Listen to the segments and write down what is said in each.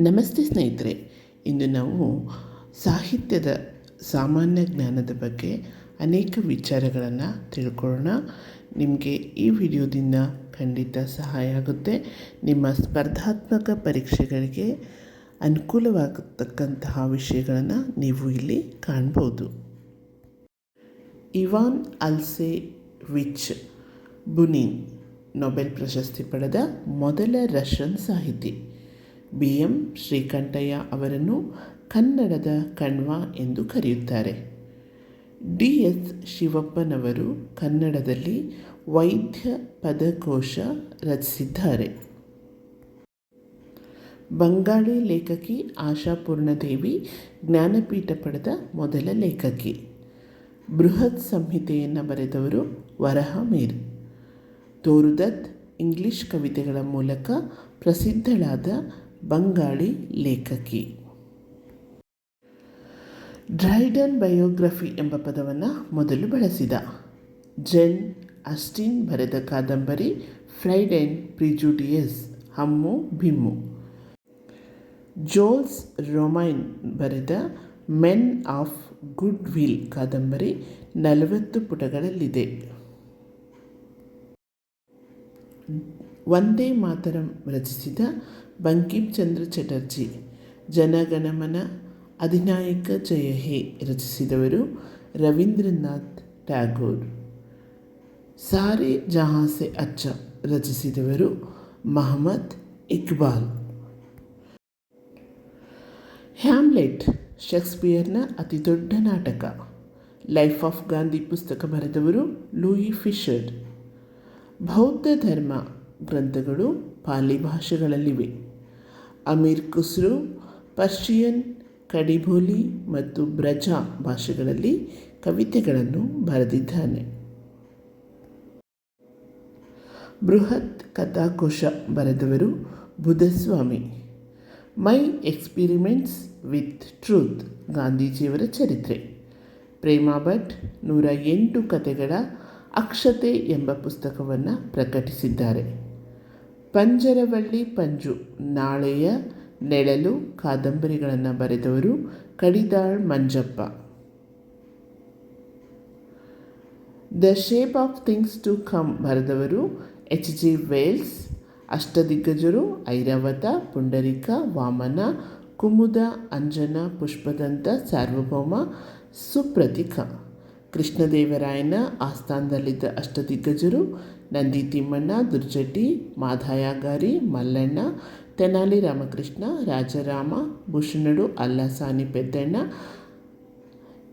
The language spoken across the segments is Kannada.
ನಮಸ್ತೆ ಸ್ನೇಹಿತರೆ, ಇಂದು ನಾವು ಸಾಹಿತ್ಯದ ಸಾಮಾನ್ಯ ಜ್ಞಾನದ ಬಗ್ಗೆ ಅನೇಕ ವಿಚಾರಗಳನ್ನು ತಿಳ್ಕೊಳ್ಳೋಣ. ನಿಮಗೆ ಈ ವಿಡಿಯೋದಿಂದ ಖಂಡಿತ ಸಹಾಯ ಆಗುತ್ತೆ. ನಿಮ್ಮ ಸ್ಪರ್ಧಾತ್ಮಕ ಪರೀಕ್ಷೆಗಳಿಗೆ ಅನುಕೂಲವಾಗತಕ್ಕಂತಹ ವಿಷಯಗಳನ್ನು ನೀವು ಇಲ್ಲಿ ಕಾಣ್ಬೋದು. ಇವಾನ್ ಅಲ್ಸೆ ವಿಚ್ ಬುನಿನ್, ನೊಬೆಲ್ ಪ್ರಶಸ್ತಿ ಪಡೆದ ಮೊದಲ ರಷ್ಯನ್ ಸಾಹಿತಿ. ಬಿ ಎಂ ಶ್ರೀಕಂಠಯ್ಯ ಅವರನ್ನು ಕನ್ನಡದ ಕಣ್ವ ಎಂದು ಕರೆಯುತ್ತಾರೆ. ಡಿ ಎಸ್ ಶಿವಪ್ಪನವರು ಕನ್ನಡದಲ್ಲಿ ವೈದ್ಯ ಪದಕೋಶ ರಚಿಸಿದ್ದಾರೆ. ಬಂಗಾಳಿ ಲೇಖಕಿ ಆಶಾಪೂರ್ಣದೇವಿ ಜ್ಞಾನಪೀಠ ಪಡೆದ ಮೊದಲ ಲೇಖಕಿ. ಬೃಹತ್ ಸಂಹಿತೆಯನ್ನು ಬರೆದವರು ವರಹ ಮೀರ್ ತೋರುದತ್ ಇಂಗ್ಲಿಷ್ ಕವಿತೆಗಳ ಮೂಲಕ ಪ್ರಸಿದ್ಧಳಾದ ಬಂಗಾಳಿ ಲೇಖಕಿ. ಡ್ರೈಡನ್ ಬಯೋಗ್ರಫಿ ಎಂಬ ಪದವನ್ನು ಮೊದಲು ಬಳಸಿದ. ಜೆನ್ ಅಸ್ಟಿನ್ ಬರೆದ ಕಾದಂಬರಿ ಫ್ರೈಡ್ ಆ್ಯಂಡ್ ಪ್ರಿಜುಡಿಯಸ್, ಹಮ್ಮು, ಭಿಮ್ಮು. ಜೋಲ್ಸ್ ರೊಮೈನ್ ಬರೆದ ಮೆನ್ ಆಫ್ ಗುಡ್ ವಿಲ್ ಕಾದಂಬರಿ ನಲವತ್ತು ಪುಟಗಳಲ್ಲಿದೆ. ವಂದೇ ಮಾತರಂ ರಚಿಸಿದ ಬಂಕಿಂ ಚಂದ್ರ ಚಟರ್ಜಿ, ಜನಗಣಮನ ಅಧಿನಾಯಕ ಜಯ ಹೇ ರಚಿಸಿದವರು ರವೀಂದ್ರನಾಥ್ ಟ್ಯಾಗೋರ್. ಸಾರೆ ಜಹಾಸೆ ಅಚ್ಚ ರಚಿಸಿದವರು ಮಹಮ್ಮದ್ ಇಕ್ಬಾಲ್. ಹ್ಯಾಮ್ಲೆಟ್, ಶೇಕ್ಸ್ಪಿಯರ್ನ ಅತಿ ದೊಡ್ಡ ನಾಟಕ. ಲೈಫ್ ಆಫ್ ಗಾಂಧಿ ಪುಸ್ತಕ ಬರೆದವರು ಲೂಯಿ ಫಿಶರ್. ಬೌದ್ಧ ಧರ್ಮ ಗ್ರಂಥಗಳು ಪಾಲಿ ಭಾಷೆಗಳಲ್ಲಿವೆ. ಅಮೀರ್ ಖುಸ್ರು, ಪರ್ಷಿಯನ್, ಕಡಿಬೋಲಿ ಮತ್ತು ಬ್ರಜಾ ಭಾಷೆಗಳಲ್ಲಿ ಕವಿತೆಗಳನ್ನು ಬರೆದಿದ್ದಾನೆ. ಬೃಹತ್ ಕಥಾಕೋಶ ಬರೆದವರು Budhaswami. My experiments with truth ಗಾಂಧೀಜಿಯವರ ಚರಿತ್ರೆ. ಪ್ರೇಮಾ ಭಟ್ ನೂರ ಎಂಟು ಕಥೆಗಳ ಅಕ್ಷತೆ ಎಂಬ ಪುಸ್ತಕವನ್ನು ಪ್ರಕಟಿಸಿದ್ದಾರೆ. ಪಂಜರವಳ್ಳಿ ಪಂಜು, ನಾಳೆಯ ನೆಳಲು ಕಾದಂಬರಿಗಳನ್ನು ಬರೆದವರು Kadidal Manjappa. The shape of things to come ಬರೆದವರು ಎಚ್ ಜಿ ವೇಲ್ಸ್, ಅಷ್ಟದಿಗ್ಗಜರು ಐರಾವತ, ಪುಂಡರಿಕ, ವಾಮನ, ಕುಮುದ, ಅಂಜನ, ಪುಷ್ಪದಂತ, ಸಾರ್ವಭೌಮ, ಸುಪ್ರತಿಕ. ಕೃಷ್ಣದೇವರಾಯನ ಆಸ್ಥಾನದಲ್ಲಿದ್ದ ಅಷ್ಟದಿಗ್ಗಜರು ನಂದಿ ತಿಮ್ಮಣ್ಣ ದುರ್ಜಟಿ ಮಾಧಾಯಗಾರಿ ಮಲ್ಲಣ್ಣ, ತೆನಾಲಿ ರಾಮಕೃಷ್ಣ, ರಾಜರಾಮ ಭೂಷಣಡು ಅಲ್ಲಸಾನಿ ಪೆದ್ದಣ್ಣ.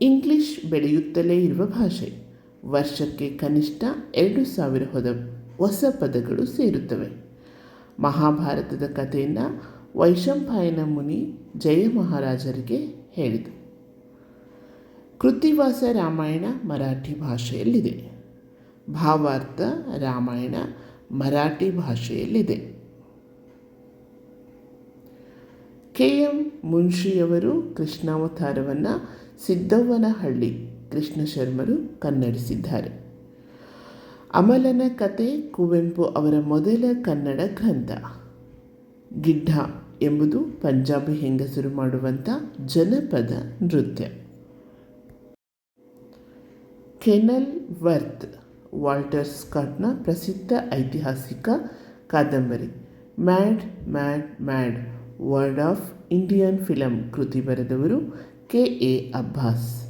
ಇಂಗ್ಲಿಷ್ ಬೆಳೆಯುತ್ತಲೇ ಇರುವ ಭಾಷೆ. ವರ್ಷಕ್ಕೆ ಕನಿಷ್ಠ ಎರಡು ಸಾವಿರ ಹೊದ ಹೊಸ ಪದಗಳು ಸೇರುತ್ತವೆ. ಮಹಾಭಾರತದ ಕಥೆಯನ್ನು ವೈಶಂಪಾಯನ ಮುನಿ ಜಯ ಮಹಾರಾಜರಿಗೆ ಹೇಳಿದರು ಕೃತಿವಾಸ ರಾಮಾಯಣ ಮರಾಠಿ ಭಾಷೆಯಲ್ಲಿದೆ. ಭಾವಾರ್ಥ ರಾಮಾಯಣ ಮರಾಠಿ ಭಾಷೆಯಲ್ಲಿದೆ. ಕೆ. ಎಂ. ಮುನ್ಷಿಯವರು ಕೃಷ್ಣಾವತಾರವನ್ನು ಸಿದ್ದವ್ವನಹಳ್ಳಿ ಕೃಷ್ಣ ಶರ್ಮರು ಕನ್ನಡಿಸಿದ್ದಾರೆ. ಅಮಲನ ಕತೆ ಕುವೆಂಪು ಅವರ ಮೊದಲ ಕನ್ನಡ ಗ್ರಂಥ. ಗಿಡ್ಡ ಎಂಬುದು ಪಂಜಾಬಿ ಹೆಂಗಸರು ಮಾಡುವಂಥ ಜನಪದ ನೃತ್ಯ. ಕೆನಲ್ ವರ್ತ್ ವಾಲ್ಟರ್ ಸ್ಕಾಟ್ನ ಪ್ರಸಿದ್ಧ ಐತಿಹಾಸಿಕ ಕಾದಂಬರಿ, mad mad mad, word of Indian film ಕೃತಿ ಬರೆದವರು ಕೆ. ಎ. ಅಬ್ಬಾಸ್.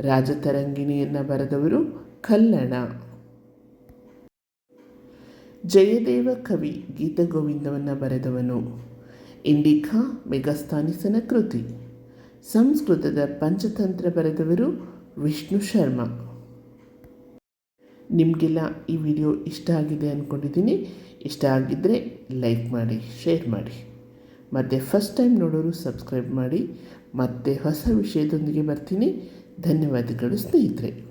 ರಾಜತರಂಗಿಣಿಯನ್ನು ಬರೆದವರು ಕಲ್ಲಣ ಜಯದೇವ ಕವಿ ಗೀತಗೋವಿಂದವನ್ನು ಬರೆದವನು. ಇಂಡಿಕಾ ಮೆಗಸ್ತಾನಿಸನ ಕೃತಿ. ಸಂಸ್ಕೃತದ ಪಂಚತಂತ್ರ ಬರೆದವರು ವಿಷ್ಣು ಶರ್ಮಾ. ನಿಮಗೆಲ್ಲ ಈ ವಿಡಿಯೋ ಇಷ್ಟ ಆಗಿದೆ ಅಂದ್ಕೊಂಡಿದ್ದೀನಿ ಇಷ್ಟ ಆಗಿದ್ದರೆ ಲೈಕ್ ಮಾಡಿ, ಶೇರ್ ಮಾಡಿ. ಮತ್ತು ಫಸ್ಟ್ ಟೈಮ್ ನೋಡೋರು ಸಬ್ಸ್ಕ್ರೈಬ್ ಮಾಡಿ. ಮತ್ತೆ ಹೊಸ ವಿಷಯದೊಂದಿಗೆ ಬರ್ತೀನಿ. ಧನ್ಯವಾದಗಳು ಸ್ನೇಹಿತರೆ.